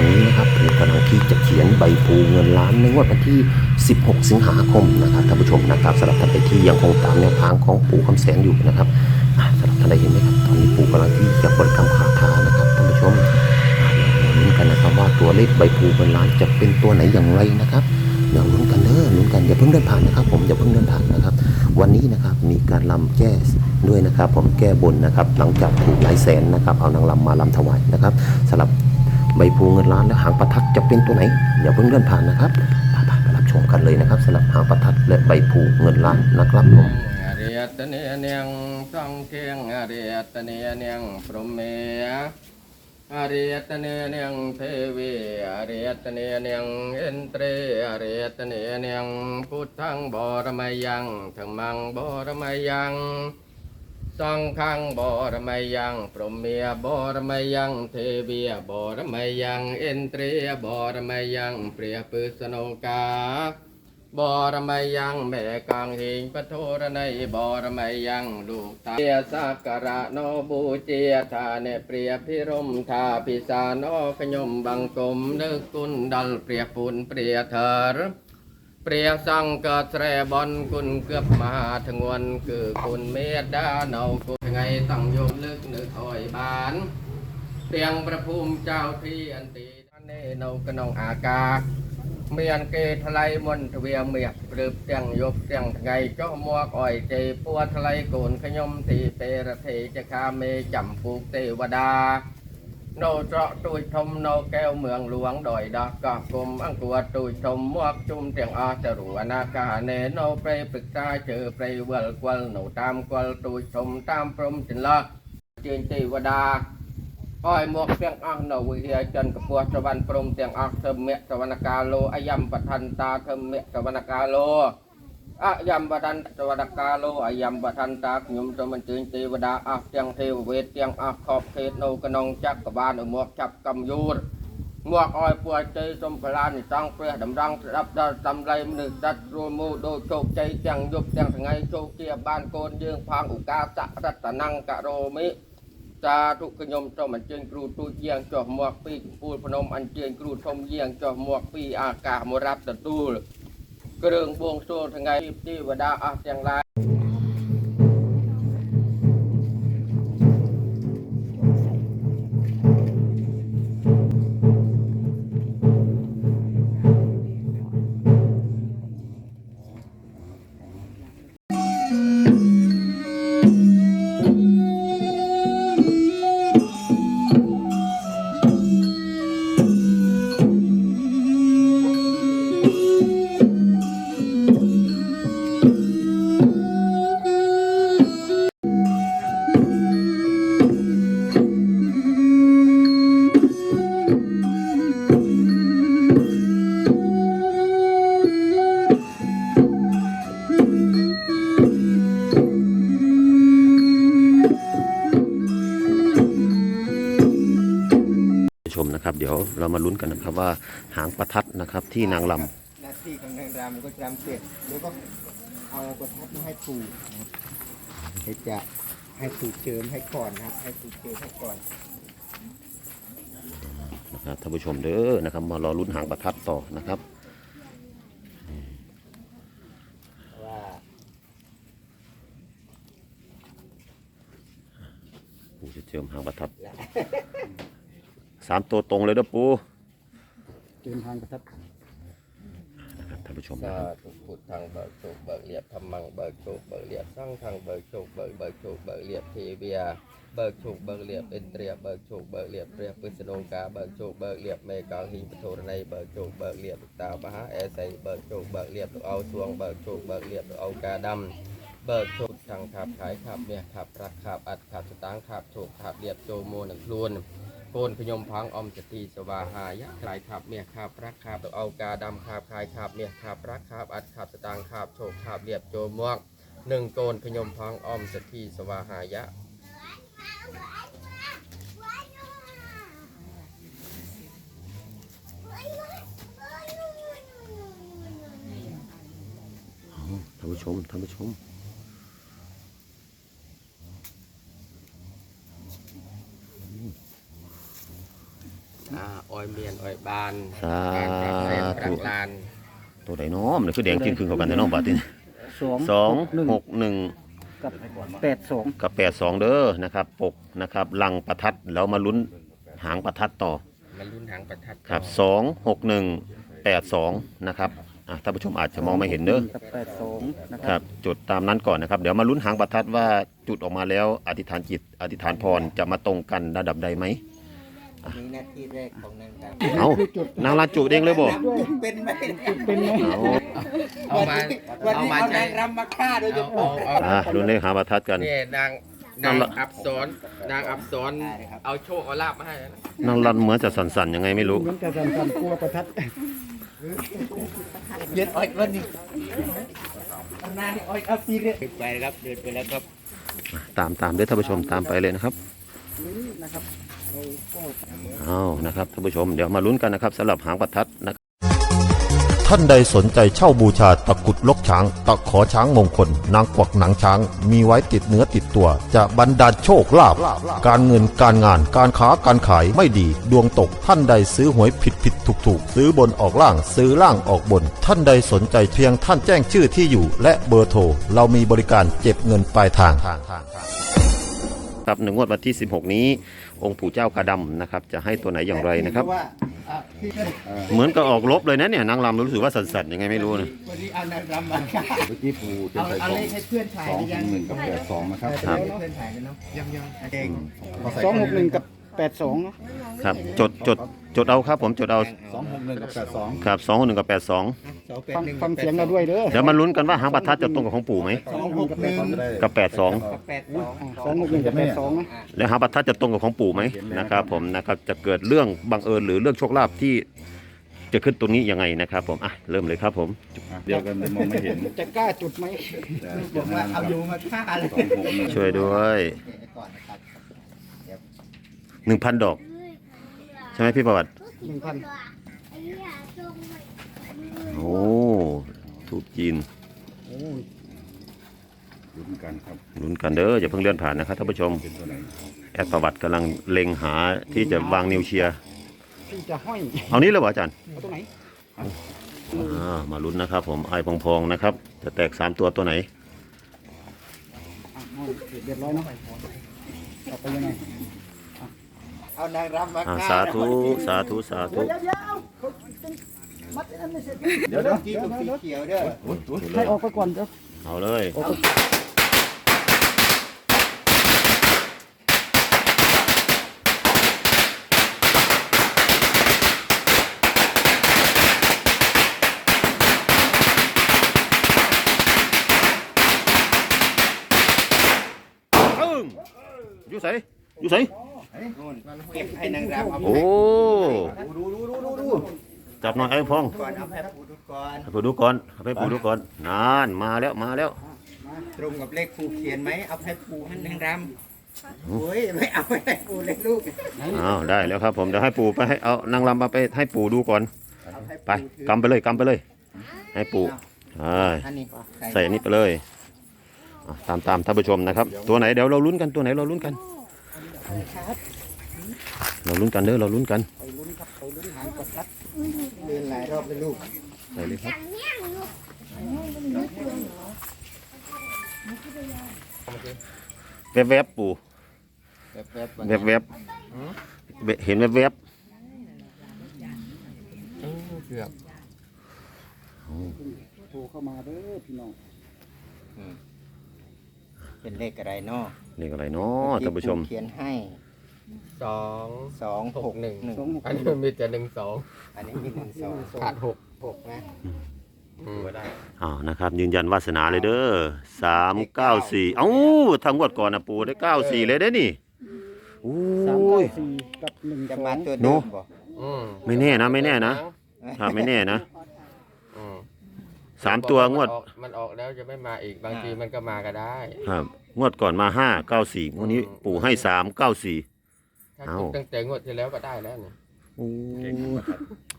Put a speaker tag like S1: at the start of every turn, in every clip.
S1: อนนี้นะครับผมกำลังที่จะเขียนใบปูเงินล้านในงวดวันที่ 16 สิงหาคมนะครับท่านผู้ชมนะครับสำหรับท่านใดที่ยังคงตามแนวทางของปู่คำแสนอยู่นะครับสำหรับท่านใดเห็นไหมครับตอนนี้ปู่กำลังที่จะบริกรรมคาถานะครับท่านผู้ชมอยวเราลุ้นกันนะครับว่าตัวเลขใบปูเงินล้านจะเป็นตัวไหนอย่างไรนะครับเดี๋ยวลุ้นกันเด้อลุ้นกันอย่าเพิ่งเดินผ่านนะครับ ผมอย่าเพิ่งเดินผ่านนะครับ วันนี้นะครับมีการลำแก้ด้วยนะครับ ผมแก้บนนะครับ หลังจากถูกหลายแสนนะครับ เอานางลำมาลำถวายนะครับสำหรับ ใบภูเงินล้านและหางประทัดจะเป็นตัวไหนอย่าเพิ่งเลื่อนผ่านนะครับไปไปรับชมกันเลยนะครับสำหรับหางประทัดและใบภูเงินล้านนะครับผม
S2: อริยตเนียเนียงสังเคียงอริยตเนียเนียงพรหมเมอริยตเนเนียงเทวีอริยตเนเนียงเอนเตรอริยตเนเนียงพุทธังบรมยังธรรมังบรมยัง สังฆังบรมยังพรหมียบรมยังเทวียบรมยังเอนเตรบรมยังเปรียปุสโนกาบรมยังแม่กังหิงปะโทระในบรมยังลูกตาเตียสักการะโนบูเจียทาเนเปรียพิรมทาพิสาโนขยมบังกมนึกกุนดัลเปรียปุนเปรียเถร ព្រះសង្ឃក៏ស្រែបនគុណគឹបមហាធ្ងន់គឺគុណមេត្តានៅគុណថ្ងៃតាំងយកលើកនៅអយបានទាំងប្រភូមិចៅទីអន្តីនេះនៅក្នុងអាកាសមានគេថ្លៃមុនទ្វាមាសព្រឹបទាំងយប់ទាំងថ្ងៃចុះមកអយទេពួថ្លៃកូនខ្ញុំទីពេរធិចខាមេចំពូកទេវតា នៅច្រកទួយធំនៅកែវមឿងលួងដោយដោះកោះគុំអង្គួតទួយធំមកជុំទាំងអស់ទៅរួណាកាណេនៅព្រៃព្រឹក្សាជើព្រៃវល់គល់នៅតាមគល់ទួយធំតាមព្រំចន្លោះជើញទេវតាអយមកទាំងអស់នៅវិហារចន្ទកពស់សវណ្ណព្រំទាំងអស់ធម្មៈសវណ្ណកាលោអាយំបឋន្តាធម្មៈសវណ្ណកាលោ อายชมตามพรหมจินละเจนเทวดาอ้อยหมวกเสียงอังนวิเฮียจันกระปัวสวรรค์พรหมเสียงอักเทมเมะสวรรณกาโลอายัมปทันตาเทมเมะสวรรณกาโลอายัมปทันสวรรณกาโลอายัมปทันตาขยมสมันจึงเทวดาอักเสียงเทวเวทเสียงอักขอบเขตโนกนองจักกบาลอุหมวกจับกำยูรหมวกอ้อยปัวใจสมพลานสังเปรดำรังรับดาตำไรมนึกดัดรูมูโดยโชคใจเสียงยุบเสียงทั้งไงโชคเกียบ้านโกนยืงพังอุกาสะรัตนังกะโรมิสาธุกยมจอมอันเจียงครูตูเยียงจอห กปีปูพนมอันเครูทมเยียงจอหมวกรื่องบวงโซทั้งไงที่วดาอาเสียงลาย
S1: เดี๋ยวเรามาลุ้นกันนะครับว่าหางประทัดนะครับที่นางล
S3: หน้าที่ของนางรำก็รำเสร็จแล้วก็เอาประทัดมาให้ปู่นะครับเดี๋ยวจะให้ปู่เจิมให้ก่อนนะครับ ให้ปู่เจิมให้ก่อนำ
S1: นะครับท่านผู้ชมเด้อนะครับ มารอลุ้นหางประทัดต่อนะครับ
S3: เพราะว่า
S1: ปูจะเจิมหางประทัด สามตัวตรงเลยเด้อปู
S3: เจิมทางประทัด
S1: นะครับท่านผู้ชมนะ
S2: สา
S1: ครับ
S2: ธุพุทธังเบิกโชคเบิกเรียบธรรมังเบิกโชคเบิกเรียบสังฆังเบิกโชคเบิกเบิกโชคเบิกเรียบเทเวียเบิกโชคเบิกเรียบเอ็นเตรียเบิกโชคเบิกเรียบเปรียบปุสโนกาเบิกโชคเบิกเรียบเมกาหิงปโทรในเบิกโชคเบิกเรียบลูกตามหาแอไซเบิกโชคเบิกเรียบลูกเอาสวงเบิกโชคเบิกเรียบลูกเอากาดำเบิกโชคทางขับขายขับเมียขับรักขับอัดขับสตางค์ขับโชคขับเรียบโจโมหนังครูน โกนขยมพังอมสตีสวาหายะขายขับเมียขับรักขับเอากาดำขับขายขับเมียขับรักขับอัดขับสตางค์ขับโชคขับเรียบโจมวกหนึ่งโกนขยมพังอมสตีสวาหายะ
S1: ท่านผู้ชมท่านผู้ชม
S2: อ่าออยเมียนออยบาน
S1: สา
S2: บานปรับเส้นปรั
S1: ธุ
S2: กลาน
S1: ตัวใดน้อมนี่คือแดงจริงครึ่งเข้ากันแต่น้องบาดนี้
S4: สอง
S1: สอง
S4: หนึ่ง
S1: หกหนึ่ง
S4: กับแปดสอง
S1: กับแปดสองเด้อนะครับ ปกนะครับลังประทัดแล้วมาลุ้นหางประทัดต่อ
S2: มันรุ่นหางประทัด
S1: ครับสองหกหนึ่งแปดสองนะครับอะท่านผู้ชมอาจจะมองไม่เห็นเด้อ
S4: กับแปดสองนะค
S1: ครับรับจุดตามนั้นก่อนนะครับ เดี๋ยวมาลุ้นหางประทัดว่าจุดออกมาแล้วอธิษฐานจิตอธิษฐานพรจะมาตรงกันระดับใดไหม
S3: นี่หน้าที่แรกของนางรำ
S1: เอานางลานจุดเองเลยบ่
S3: เป็นไหม
S4: เป็นไง
S1: เอา
S2: เอามา
S3: วัน
S2: เอา
S3: นี้
S2: มา
S3: เอา
S2: ใช้
S3: นางรำมาฆ่าโดยเฉ
S2: เอา
S3: พาะ
S2: เอาเอา
S1: อะลุ้นเลขหางประทัดกัน
S2: นี่นางนางอับสรนางอับสรเอาโชคเอาลาบมาให้นะ
S1: นางลันเหมือนจะสั่นๆยังไงไม่รู้
S4: เหมือนกับสันสันกลัวประทัด
S3: เย็นอ้อยวันนี้เอาหน้านี่อ้อยเอาซีเรียสไปครับเดินไปแล้วครับ
S1: ตามตามด้วยท่านผู้ชมตามไปเลยนะครับ
S4: นะครับ เอา
S1: นะครับท่านผู้ชมเดี๋ยวมาลุ้นกันนะครับสำหรับหางประทัดนะ
S5: ท่านใดสนใจเช่าบูชาตะกุดลกช้าง ตะขอช้างมงคล นางกวักหนังช้าง มีไว้ติดเนื้อติดตัว จะบรรดาลโชคลาภการเงินการงานการค้าการขายไม่ดี ดวงตกท่านใดซื้อหวยผิดผิดถูกถูกซื้อบนออกล่างซื้อล่างออกบน ท่านใดสนใจเพียงท่านแจ้งชื่อที่อยู่ และเบอร์โทรเรามีบริการเก็บเงินปลายทาง
S1: ครับหนึ่งงวดวันที่ 16 นี้ องค์ปู่เจ้ากาดำนะครับ จะให้ตัวไหนอย่างไรนะครับ
S3: ว่าอะพี่ก็
S1: เหมือนกับออกลบเลยนะเนี่ยนางลำรู้สึกว่าสั่นๆยังไงไม่รู้นะ
S3: วันนี้เอานางรำมาฆ่า
S6: เมื่อกี้ปูจะ
S3: เอา
S6: ใส่
S3: เอา
S6: สอง
S3: เลขให้เพื่อนถ่าย
S6: สอง
S3: หรือยัง
S6: หนึ่งกับแปดสองนะครับ
S3: เออจะให้เพื่อนถ่ายกันเนาะยังยังเอง
S6: เขาใส่
S4: สองหกหนึ่งกับแปดสอง
S1: ครับ จดจด จดเอาครับผมจดเอา
S6: สองหกหนึ่งกับแปดสอง
S1: ครับสองหนึ่งกับแปดสอง
S3: สองแปด
S4: ฟัง
S3: หนึ่ง
S4: ฟังเสียงเราด้วยเด้อ
S1: เดี๋ยวมาลุ้นกันว่าหางประทัดจะตรงกับของปู่ไหม
S3: สองหกหนึ่ง
S1: กับแปดสอง
S3: แปดสอง
S4: สองหกหนึ่งกับแปดสองนะ
S1: แล้วหางประทัดจะตรงกับของปู่ไหมนะครับผมนะครับจะเกิดเรื่องบังเอิญหรือเรื่องโชคลาภที่จะขึ้นตรงนี้ยังไงนะครับผมอะเริ่มเลยครับผม
S6: เดียวกันเลยมองไม่เห็น
S4: จะกล้าจุดไหม
S6: แต่
S3: บอกว่าเอาอยู่มาฆ่าเลย
S6: สองหกหนึ่ง
S1: ช่วยด้วย
S3: ก่อนนะครับ
S1: หนึ่งพันดอก ใช่ไหมพี่ประวัติ
S4: หนึ่งพัน
S1: โอ้ถูกจีน
S6: ลุ้นกันครับ
S1: ลุ้นกันเด้ออย่าเพิ่งเลื่อนผ่านนะครับท่านผู้ชม
S6: เป็นตัวไหน
S1: แอดประวัติกำลังเล็งหาที่จะวางนิวเชียร์
S4: ที่จะห้อย
S1: เอานี้เลยเหรออาจารย์
S4: เอาตัวไหน
S1: อ่ามาลุ้นนะครับ ผมไอพองๆนะครับ จะแตกสามตัวตัวไหน
S4: อะห้อยเรียบร้อยเนาะต่อไปยังไง
S3: เอานางรำมา
S1: อ่า
S3: ฆ่า
S1: สาธุสาธุสาธุ
S3: เดี๋ยวเดี๋ยวกี้ตรงสีเขียวเด้อ
S4: ให้ออกไปก่อนเดี๋ยว
S1: เอาเลย
S4: ออกไป
S1: ปึ้งอยู่ใส่อยู่ใส่
S3: เก็บให้นางรำเอา
S1: โอ้
S3: ดูดูดูดูดู
S1: จับหน่อยไอ้พอง
S3: ก่อนเอาแพ้ปูดูก่อน
S1: ให้ปูดูก่อนให้ไปปูดูก่อนนานมาแล้วมาแล้ว
S3: ตรงกับเลขปูเขียนไหมเอาแพ้ปูให้นางรำโอ้ยไม่เอาไม่ให้ปูเลขลูก
S1: อ้าวได้แล้วครับ ผมเดี๋ยวให้ปูไปให้เอานางรำมาไปให้ปูดูก่อน
S3: เอาให้
S1: ไป
S3: ปูถือกำ
S1: ไปเลยกำไปเลย ให้ปูใช่
S3: อันนี้
S1: ใส่อันนี้ไปเลยอะตามตามท่านผู้ชมนะครับ ตัวไหนเดี๋ยวเราลุ้นกันตัวไหนเราลุ้นกัน เราลุ้นกันเด้อเราลุ้นกัน
S4: ไปลุ้นครับไปลุ้นหางประทัด
S3: เดินหลายรอบเลยลูก
S1: ไปเลยครับแวบแวบๆปู
S2: แป๊บๆ
S1: แวบแวบๆเห็นแวบแวบ
S2: เออเกือบ
S4: โทรเข้ามาเด้อพี่น้อง
S3: เป็นเลขอะไรเนาะ
S1: ๆนี่อะไรเนาะท่านผู้ชม
S3: เขียนให้
S2: สอง
S3: สอง
S2: หกหนึ่ง
S4: สองหก
S2: อันนี้มีแต่หนึ่งสอง
S3: อันนี้มีหนึ่งสอง
S2: ขาดหก
S3: หกนะ
S2: อืม
S1: อ้าวนะครับ ยืนยันวาสนาเลยเด้อสามเก้าสี่เอ้าทางงวดก่อนนะปูได้เก้าสี่เลยได้อนี่โอ้
S4: สามเก้าย สี่กับหนึ่ง
S3: จะ
S4: สอ
S3: มางตัวเดิมบ่
S2: อืม
S1: ไม่แน่นะไม่แน่นะ ครับไม่แน่นะ
S2: อืม
S1: สามตัวงวด
S2: มันออกมันออกแล้วจะไม่มาอีกบางทีมันก็มาก็ได้
S1: ครับงวดก่อนมาห้าเก้าสี่งวดนี้ปู่ให้สามเก้าสี่
S2: ถ้า
S1: เอ้า
S2: คิดตั้งแต่งวดที่แล้วก็ได้แล้วเนี่ย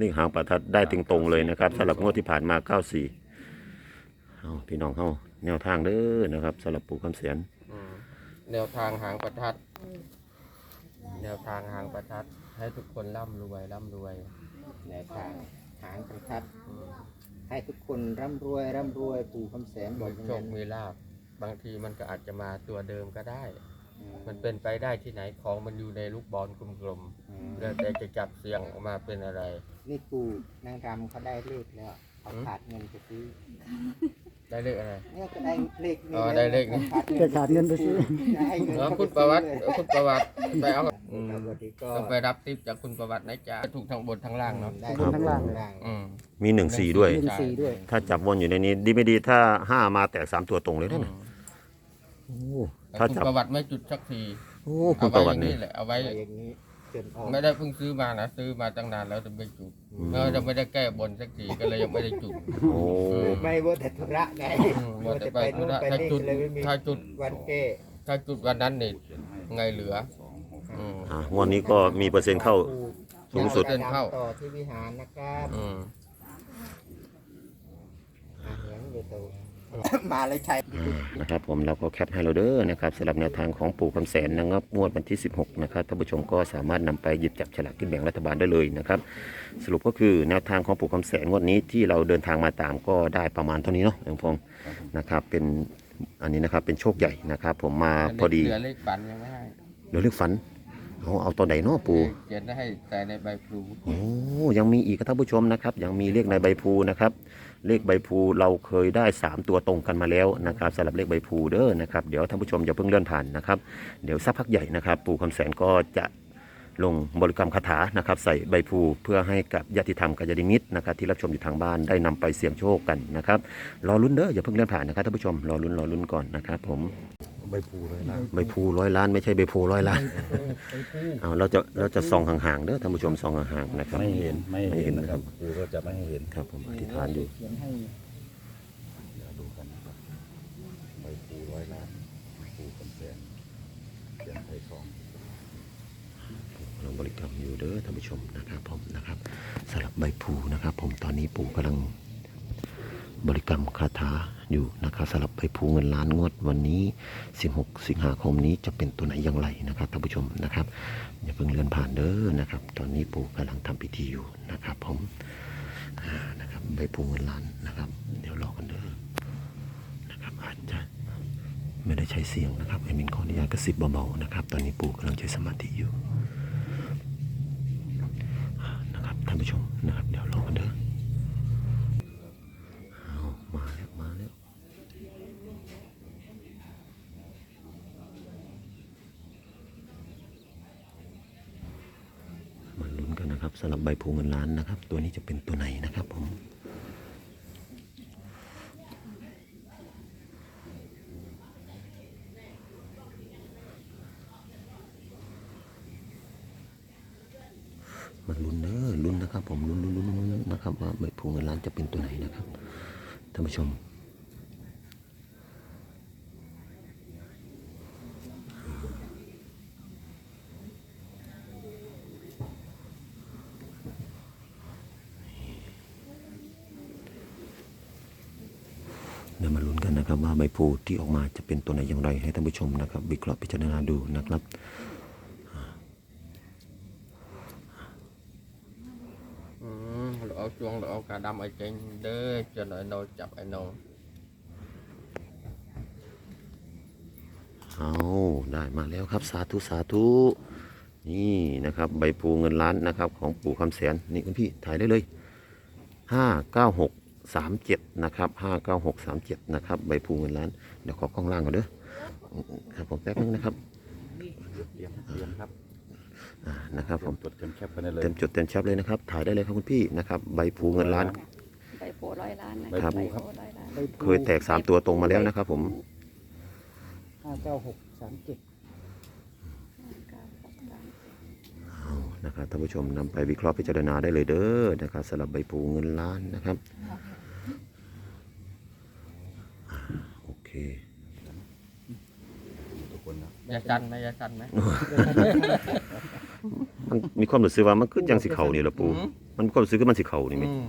S1: นี่หางประทัดได้ถึงตรงๆเลยนะครับสำหรับงวดที่ผ่านมาเก้าสี่เอาพี่น้องเข้าแนวทางเด้อนะครับสำหรับปู่คำเสียน
S2: อืมแนวทางหางประทัด แนวทางหางประทัด ให้ทุกคนร่ำรวยร่ำรวย
S3: แนวทางหางประทัด ให้ทุกคนร่ำรวยร่ำรวยปู่คำแสนบอกอย่าง
S2: โชค
S3: นั้น
S2: มีลาบบางทีมันก็อาจจะมาตัวเดิมก็ได้ มันเป็นไปได้ที่ไหนของมันอยู่ในลูกบอลกลมๆแล้วแต่จะจับเสียงออกมาเป็นอะไร
S3: นี่ปู่นางรำเขาได้เลขแล้วเขา
S2: อืม
S3: ขาดเงินไปซื้อ
S2: ได้เลขอะไร
S3: เนี่ยก็ได้เลขนี้
S2: อ๋อได้เลขนี้
S3: ขาด
S4: แต่ขาดเงินไปซื้อ
S3: จะให้เงิน
S2: เออ
S3: เขา
S2: คุณ
S3: ไป
S2: ประวัติ
S3: ซื้อ
S2: เออคุณประวัติไปเอา
S3: เลย
S2: อืม
S3: ครับวันนี้ก็
S2: ต้องไปรับทิปจากคุณประวัตินะจ๊ะถูกทั้งบนทั้งล่างเนาะ
S3: ได้
S4: บนทั้งล่างเลย
S2: อืม
S1: มีหนึ่งสี่ด้วย
S4: หนึ่งสี่ด้วย
S1: ถ้าจับวนอยู่ในนี้ ดีไม่ดีถ้าห้ามาแตกสามตัวตรงเลย
S2: อื
S1: นะ
S2: ม
S1: โอ้
S2: แต่
S1: ถ้า
S2: คุณ
S1: จับ
S2: ประวัติไม่จุดสักที
S1: โอ้คุ
S2: เอา
S1: ณป
S2: ไว้
S1: ระ
S2: อ
S1: วัติ
S2: ย่าง
S1: นี่
S2: นี้แหละเอาไว้
S3: อะไรอย่างนี้จนออก
S2: ไม่ได้เพิ่งซื้อมานะซื้อมาตั้งนานแล้วแต่ไม่จุด
S1: อืม
S2: เออจะไม่ได้แก้บนสักทีก็เลยยังไม่ได้จุด
S1: โอ้
S3: ไม่ว่าแต่ธุระไง
S2: อืมว่าแต่ไป
S3: นู่นไป
S2: ถ้า
S3: นี่
S2: จุด
S3: เลยไม่มี
S2: ถ้าจุด
S3: วันเก้
S2: ถ้าจุดวันนั้นนี่ไงเหลืออืม
S1: อะงวดนี้ก็มีเปอร์เซ็นต์เข้า สูงสุด
S2: เส้นเข้า
S3: ต่อที่วิหารนะครับ
S2: อืม
S3: อะเลี้ยงอยู่ตัว มาเลยชัย
S1: อ่านะครับผมเราก็แคปให้เราเด้อนะครับสำหรับแนวทางของปู่คำแสนนะครับงวดวันที่ 16 นะครับท่านผู้ชมก็สามารถนำไปหยิบจับฉลากกินแบ่งรัฐบาลได้เลยนะครับ สรุปก็คือแนวทางของปู่คำแสนงวดนี้ที่เราเดินทางมาตามก็ได้ประมาณเท่านี้เนาะหลวงพงศ์นะครับเป็นอันนี้นะครับเป็นโชคใหญ่นะครับ ผมมาพอดี
S2: เหลือเลขฝันยังไม่ให้
S1: เดี๋ยวเลือกฝันเอาเอาตอนไหนเนาะปู่
S2: เขียนได้ให้ใส่ในใบพลู
S1: โอ้ยังมีอีกครับท่านผู้ชมนะครับ ยังมีเลขในใบพลูนะครับ เลขใบพูเราเคยได้ 3 ตัวตรงกันมาแล้วนะครับสำหรับเลขใบพูเด้อนะครับเดี๋ยวท่านผู้ชมอย่าเพิ่งเลื่อนผ่านนะครับเดี๋ยวสักพักใหญ่นะครับ ปู่คำแสนก็จะลงบริกรรมคาถานะครับใส่ใบพูเพื่อให้กับญาติธรรมกัจยาณมิตรนะครับที่รับชมอยู่ทางบ้านได้นำไปเสี่ยงโชคกันนะครับรอลุ้นเด้ออย่าเพิ่งเลื่อนผ่านนะครับท่านผู้ชมรอลุ้นรอลุ้นก่อนนะครับผม
S6: ใบพูเลยนะ
S1: ใบพลูร้อยล้านไม่ใช่ใบพลูร้อยล้านเอาเราจะเราจะส่องห่างๆเด้อท่านผู้ชมส่องห่างๆนะครับ
S6: ไม่เห็นไม่
S1: ไม่เห็
S6: เห็
S1: น
S6: น
S1: นะ
S6: นะ
S1: ค
S6: ค
S1: รั
S6: รับบครูก็จะไม่ให้เห็น
S1: ครับผมอธิษฐานอยู่
S4: เขียนให้
S6: เดี๋ยวดูกันนะครับใบพูร้อยล้านพูคำแสนเขียนไทยสอง
S1: กำลังบริกรรมอยู่เด้อท่านผู้ชมนะครับผมนะครับสำหรับใบพลูนะครับ ผมตอนนี้ปู่กำลัง บริกรรมคาถาอยู่นะครับสำหรับใบพลูเงินล้านงวดวันนี้ 16 สิงหาคมนี้จะเป็นตัวไหนอย่างไรนะครับท่านผู้ชมนะครับอย่าเพิ่งเลื่อนผ่านเด้อนะครับ ตอนนี้ปู่กำลังทำพิธีอยู่นะครับผมนะครับใบพลูเงินล้านนะครับ เดี๋ยวรอกันเด้อนะครับอาจจะไม่ได้ใช้เสียงนะครับไอ้มินขออนุญาตกระซิบเบาๆนะครับ ตอนนี้ปู่กำลังใช้สมาธิอยู่นะครับท่านผู้ชมนะครับเดี๋ยวรอกันเด้อเอามาแล้วมาแล้วมาลุ้นกันนะครับสำหรับใบพลูเงินล้านนะครับ ตัวนี้จะเป็นตัวไหนนะครับผมมาลุ้นเด้อลุ้นนะครับ ผมลุ้นลุ้นลุ้นลุ้นนะครับ ว่าใบพลูเงินล้านจะเป็นตัวไหนนะครับท่านผู้ชม เดี๋ยวมาลุ้นกันนะครับ ว่าใบ พลูที่ออกมาจะเป็นตัวไหนอย่างไรให้ท่านผู้ชมนะครับวิเคราะห์พิจารณาดูนะครับ
S2: อืมเราเอาจวงเราเอากระดำไอ้เจงเด้อจนไอ้โนจับไอ้โน
S1: เอาได้มาแล้วครับ สาธุสาธุนี่นะครับ ใบพลูเงินล้านนะครับ ของปู่คำแสนนี่คุณพี่ถ่ายได้เลยห้าเก้าหก สามเจ็ดนะครับห้าเก้าหกสามเจ็ดนะครับ ใบพลูเงินล้าน เดี๋ยวขอกล้องล่างก่อนเด้อครับผมแป๊บนึงนะครับ
S6: เตรียมเตรียมครับ
S1: อ่านะครับ
S6: เต
S1: ผ
S6: รีย
S1: ม
S6: มจดเตรียมแคปกันได้เลย
S1: เต็มจุดเต็มแชปเลยนะครับ ถ่ายได้เลยครับคุณพี่นะครับ ใบพลูเงินล้าน
S7: ใบโพร้อยล้านนะ
S1: ครับ
S7: ใบโพร้อยล้าน
S4: ใบพลู
S1: เคยแตกสามตัวตรงมาแล้วนะครับผม
S4: ห้าเก้าหกสามเจ็ด
S7: เก้าหกสาม
S1: เอานะครับท่านผู้ชมนำไปวิเคราะห์พิจารณาได้เลยเด้อนะครับสำหรับใบพลูเงินล้านนะครับอ่าโอเค
S6: ทุกคนนะ
S2: ยาจันไหมยาจันไหม
S1: มันมีความรู้สึกว่ามันขึ้นยังสิเขานี่แหละปู
S2: อืม
S1: มันมีความรู้สึกว่ามันสิเขานี่ไหม
S2: อืม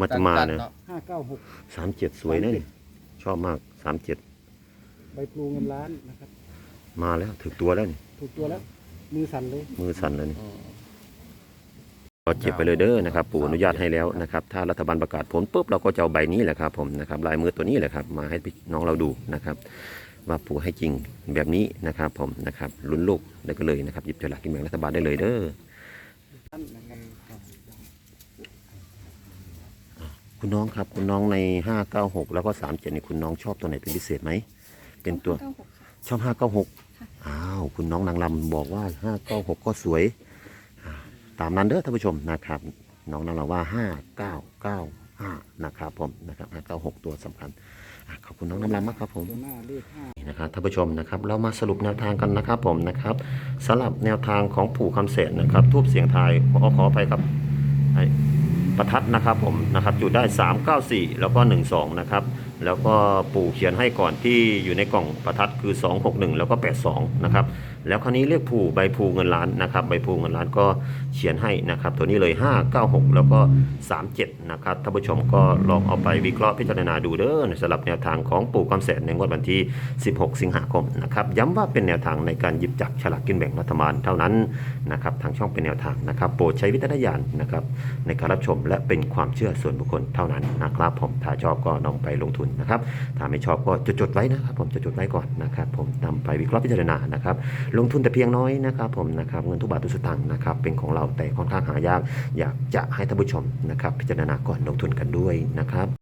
S1: มันจะมา
S2: จั
S1: เนี่ย
S2: ๆเนาะ
S4: ห้าเก้าหก
S1: สามเจ็ดสวยนะนี่ชอบมากสามเจ็ด
S4: ใบพลูเงินล้านนะครับ
S1: มาแล้วถึกตัวแล้วนี่
S4: ถูกตัวแล้ว มือสั่นเลย
S1: มือสั่นแล้วนี่
S2: อืม
S1: ก็เก็บไปเลยเด้อนะครับปู่อนุญาตให้แล้วนะครับถ้ารัฐบาลประกาศผลปุ๊บเราก็จะเอาใบนี้แหละครับผมนะครับลายมือตัวนี้แหละครับมาให้พี่น้องเราดูนะครับ ว่าปู่ให้จริงแบบนี้นะครับผมนะครับลุ้นลูกได้ก็เลยนะครับหยิบฉลากกินแบ่งรัฐบาลได้เลยเด้อคุณน้องครับคุณน้องใน 596 แล้วก็ 37นี่คุณน้องชอบตัวไหนเป็นพิเศษไหมเป็นตัว
S7: เก้าหกค่ะ
S1: ชอบ 596อ้าวคุณน้องนางลำบอกว่า 596 ก็สวยอ่า ตามนั้นเด้อท่านผู้ชมนะครับ น้องนางลำว่า5995นะครับผมนะครับ596ตัวสำคัญขอบคุณน้องนางลำมากครับผม
S4: นี่
S1: นะครับท่านผู้ชมนะครับ เรามาสรุปแนวทางกันนะครับผมนะครับสำหรับแนวทางของปู่คำเสนนะครับทูบเสียงทายขอขอไปกับไอ้ประทัดนะครับผมนะครับจุดได้ 394 แล้วก็ 12 นะครับ แล้วก็ปู่เขียนให้ก่อนที่อยู่ในกล่องประทัดคือ 261 แล้วก็ 82 นะครับ แล้วคราวนี้เลขผูใบภูเงินล้านนะครับ ใบภูเงินล้านก็เขียนให้นะครับ ตัวนี้เลย 596 แล้วก็ 37 นะครับ ท่านผู้ชมก็ลองเอาไปวิเคราะห์พิจารณาดูเด้อสำหรับแนวทางของปู่คำแสนในงวดวันที่ 16 สิงหาคมนะครับ ย้ำว่าเป็นแนวทางในการหยิบจับฉลากกินแบ่งรัฐบาลเท่านั้นนะครับ ทางช่องเป็นแนวทางนะครับ โปรดใช้วิจารณญาณนะครับในการรับชมและเป็นความเชื่อส่วนบุคคลเท่านั้นนะครับ ผมถ้าชอบก็นำไปลงทุนนะครับถ้าไม่ชอบก็จดๆไว้นะครับผมจดๆไว้ก่อนนะครับผมนำไปวิเคราะห์พิจารณานะครับลงทุนแต่เพียงน้อยนะครับผมนะครับเงินทุกบาททุกสตางค์นะครับเป็นของเราแต่ค่อนข้างหายาก อยากจะให้ท่านผู้ชมนะครับพิจารณาก่อนลงทุนกันด้วยนะครับ